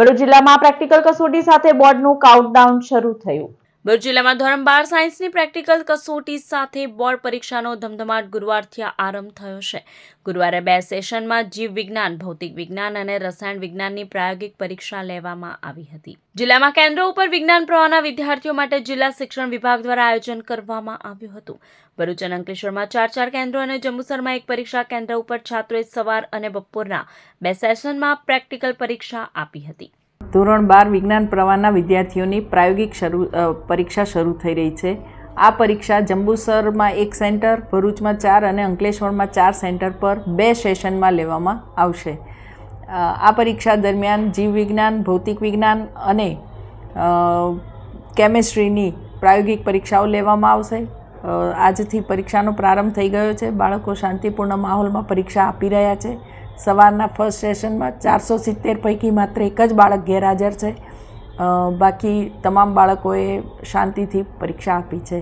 ભરૂચ જિલ્લામાં પ્રેક્ટિકલ કસોટી સાથે બોર્ડનું કાઉન્ટડાઉન શરૂ થયું. ભરૂચ જિલ્લામાં ધોરણ બાર સાયન્સની પ્રેક્ટિકલ કસોટી સાથે બોર્ડ પરીક્ષાનો ધમધમાટ ગુરુવારથી આરંભ થયો છે. ગુરુવારે બે સેશનમાં જીવ વિજ્ઞાન, ભૌતિક વિજ્ઞાન અને રસાયણ વિજ્ઞાનની પ્રાયોગિક પરીક્ષા લેવામાં આવી હતી. જિલ્લામાં કેન્દ્રો ઉપર વિજ્ઞાન પ્રવાહના વિદ્યાર્થીઓ માટે જિલ્લા શિક્ષણ વિભાગ દ્વારા આયોજન કરવામાં આવ્યું હતું. ભરૂચ અને અંકલેશ્વરમાં ચાર ચાર કેન્દ્રો અને જંબુસરમાં એક પરીક્ષા કેન્દ્ર ઉપર છાત્રોએ સવાર અને બપોરના બે સેશનમાં પ્રેક્ટિકલ પરીક્ષા આપી હતી. ધોરણ બાર વિજ્ઞાન પ્રવાહના વિદ્યાર્થીઓની પ્રાયોગિક શરૂ પરીક્ષા શરૂ થઈ રહી છે. આ પરીક્ષા જંબુસરમાં એક સેન્ટર, ભરૂચમાં ચાર અને અંકલેશ્વરમાં ચાર સેન્ટર પર બે સેશનમાં લેવામાં આવશે. આ પરીક્ષા દરમિયાન જીવ વિજ્ઞાન, ભૌતિક વિજ્ઞાન અને કેમેસ્ટ્રીની પ્રાયોગિક પરીક્ષાઓ લેવામાં આવશે. આજથી પરીક્ષાનો પ્રારંભ થઈ ગયો છે. બાળકો શાંતિપૂર્ણ માહોલમાં પરીક્ષા આપી રહ્યા છે. સવારના ફર્સ્ટ સેશનમાં ચારસો સિત્તેર પૈકી માત્ર એક જ બાળક ગેરહાજર છે. બાકી તમામ બાળકોએ શાંતિથી પરીક્ષા આપી છે.